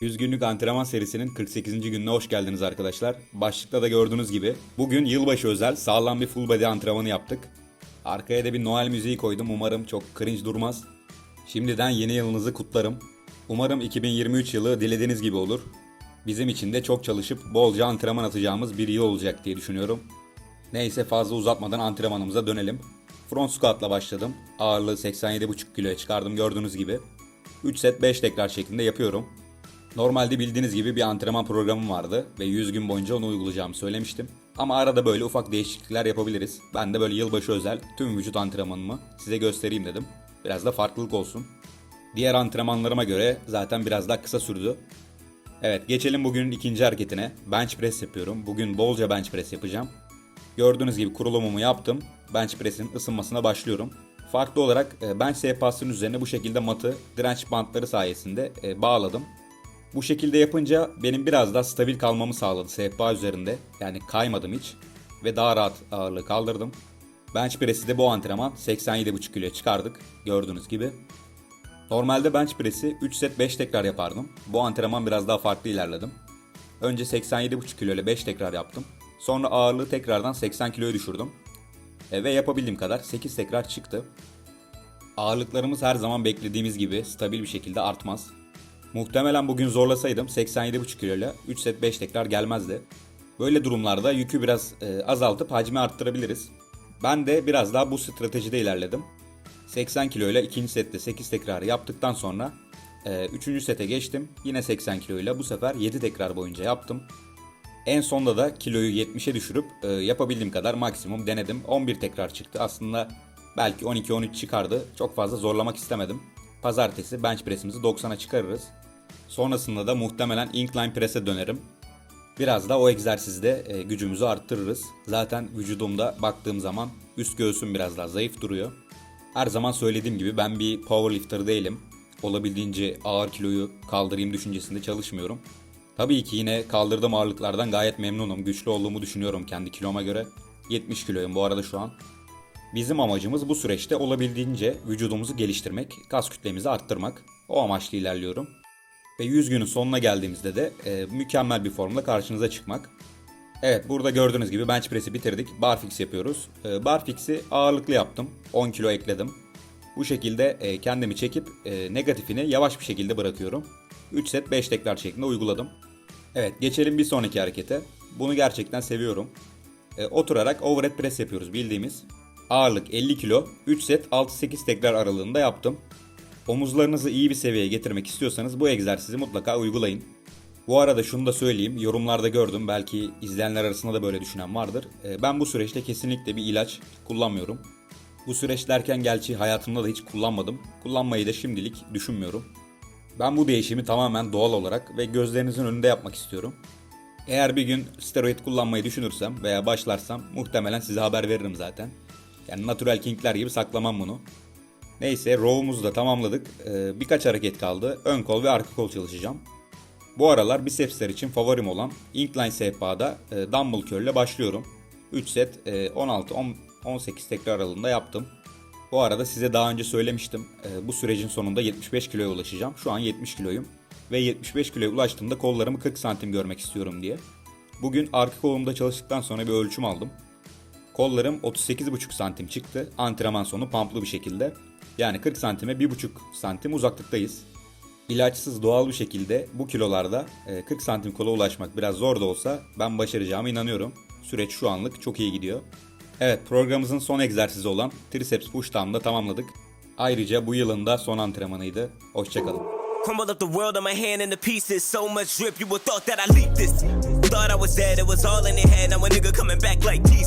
100 günlük antrenman serisinin 48. gününe hoş geldiniz arkadaşlar. Başlıkta da gördüğünüz gibi bugün yılbaşı özel sağlam bir full body antrenmanı yaptık. Arkaya da bir Noel müziği koydum. Umarım çok cringe durmaz. Şimdiden yeni yılınızı kutlarım. Umarım 2023 yılı dilediğiniz gibi olur. Bizim için de çok çalışıp bolca antrenman atacağımız bir yıl olacak diye düşünüyorum. Neyse fazla uzatmadan antrenmanımıza dönelim. Front squat'la başladım. Ağırlığı 87,5 kiloya çıkardım gördüğünüz gibi. 3 set 5 tekrar şeklinde yapıyorum. Normalde bildiğiniz gibi bir antrenman programım vardı ve 100 gün boyunca onu uygulayacağımı söylemiştim. Ama arada böyle ufak değişiklikler yapabiliriz. Ben de böyle yılbaşı özel tüm vücut antrenmanımı size göstereyim dedim. Biraz da farklılık olsun. Diğer antrenmanlarıma göre zaten biraz daha kısa sürdü. Evet geçelim bugünün ikinci hareketine. Bench press yapıyorum. Bugün bolca bench press yapacağım. Gördüğünüz gibi kurulumumu yaptım. Bench press'in ısınmasına başlıyorum. Farklı olarak e, bench sehpasının üzerine bu şekilde matı direnç bantları sayesinde e, bağladım. Bu şekilde yapınca benim biraz daha stabil kalmamı sağladı sehpa üzerinde. Yani kaymadım hiç ve daha rahat ağırlığı kaldırdım. Bench press'i de bu antrenman 87,5 kiloya çıkardık gördüğünüz gibi. Normalde bench press'i 3 set 5 tekrar yapardım. Bu antrenman biraz daha farklı ilerledim. Önce 87,5 kilo ile 5 tekrar yaptım. Sonra ağırlığı tekrardan 80 kiloya düşürdüm. E, ve yapabildiğim kadar 8 tekrar çıktı. Ağırlıklarımız her zaman beklediğimiz gibi stabil bir şekilde artmaz. Muhtemelen bugün zorlasaydım 87,5 kilo ile 3 set 5 tekrar gelmezdi. Böyle durumlarda yükü biraz e, azaltıp hacmi arttırabiliriz. Ben de biraz daha bu stratejide ilerledim. 80 kilo ile ikinci sette 8 tekrar yaptıktan sonra 3. sete geçtim. Yine 80 kilo ile bu sefer 7 tekrar boyunca yaptım. En sonda da kiloyu 70'e düşürüp e, yapabildiğim kadar maksimum denedim. 11 tekrar çıktı. Aslında belki 12-13 çıkardı. Çok fazla zorlamak istemedim. Pazartesi bench press'imizi 90'a çıkarırız. Sonrasında da muhtemelen incline press'e dönerim. Biraz da o egzersizde e, gücümüzü arttırırız. Zaten vücudumda baktığım zaman üst göğsüm biraz daha zayıf duruyor. Her zaman söylediğim gibi ben bir powerlifter değilim. Olabildiğince ağır kiloyu kaldırayım düşüncesinde çalışmıyorum. Tabii ki yine kaldırdığım ağırlıklardan gayet memnunum. Güçlü olduğumu düşünüyorum kendi kiloma göre. 70 kiloyum bu arada şu an. Bizim amacımız bu süreçte olabildiğince vücudumuzu geliştirmek, kas kütlemizi arttırmak. O amaçla ilerliyorum. Ve 100 günün sonuna geldiğimizde de e, mükemmel bir formla karşınıza çıkmak. Evet burada gördüğünüz gibi bench press'i bitirdik. Barfix yapıyoruz. E, barfix'i ağırlıklı yaptım. 10 kilo ekledim. Bu şekilde e, kendimi çekip e, negatifini yavaş bir şekilde bırakıyorum. 3 set 5 tekrar şeklinde uyguladım. Evet geçelim bir sonraki harekete. Bunu gerçekten seviyorum. E, oturarak overhead press yapıyoruz bildiğimiz. Ağırlık 50 kilo, 3 set 6-8 tekrar aralığında yaptım. Omuzlarınızı iyi bir seviyeye getirmek istiyorsanız bu egzersizi mutlaka uygulayın. Bu arada şunu da söyleyeyim, yorumlarda gördüm, belki izleyenler arasında da böyle düşünen vardır. E, Ben bu süreçte kesinlikle bir ilaç kullanmıyorum. Bu süreç derken gerçi hayatımda da hiç kullanmadım. Kullanmayı da şimdilik düşünmüyorum. Ben bu değişimi tamamen doğal olarak ve gözlerinizin önünde yapmak istiyorum. Eğer bir gün steroid kullanmayı düşünürsem veya başlarsam muhtemelen size haber veririm zaten. Yani natural kingler gibi saklamam bunu. Neyse row'umuzu da tamamladık. Ee, birkaç hareket kaldı. Ön kol ve arka kol çalışacağım. Bu aralar bicepsler için favorim olan incline sehpada e, dumbbell curl ile başlıyorum. 3 set e, 16-18 tekrar aralığında yaptım. Bu arada size daha önce söylemiştim. e, bu sürecin sonunda 75 kiloya ulaşacağım. Şu an 70 kiloyum. Ve 75 kiloya ulaştığımda kollarımı 40 santim görmek istiyorum diye. Bugün arka kolumda çalıştıktan sonra bir ölçüm aldım. Kollarım 38,5 santim çıktı. Antrenman sonu pamplı bir şekilde. Yani 40 santime 1,5 santim uzaklıktayız. İlaçsız doğal bir şekilde bu kilolarda e, 40 santim kola ulaşmak biraz zor da olsa ben başaracağıma inanıyorum. Süreç şu anlık çok iyi gidiyor. Evet programımızın son egzersizi olan triceps push down'da tamamladık. Ayrıca bu yılın da son antrenmanıydı. Hoşçakalın. Crumble up the world on my hand into pieces. So much drip, you would thought that I leaked this. Thought I was dead, it was all in your head. Now a nigga coming back like Jesus.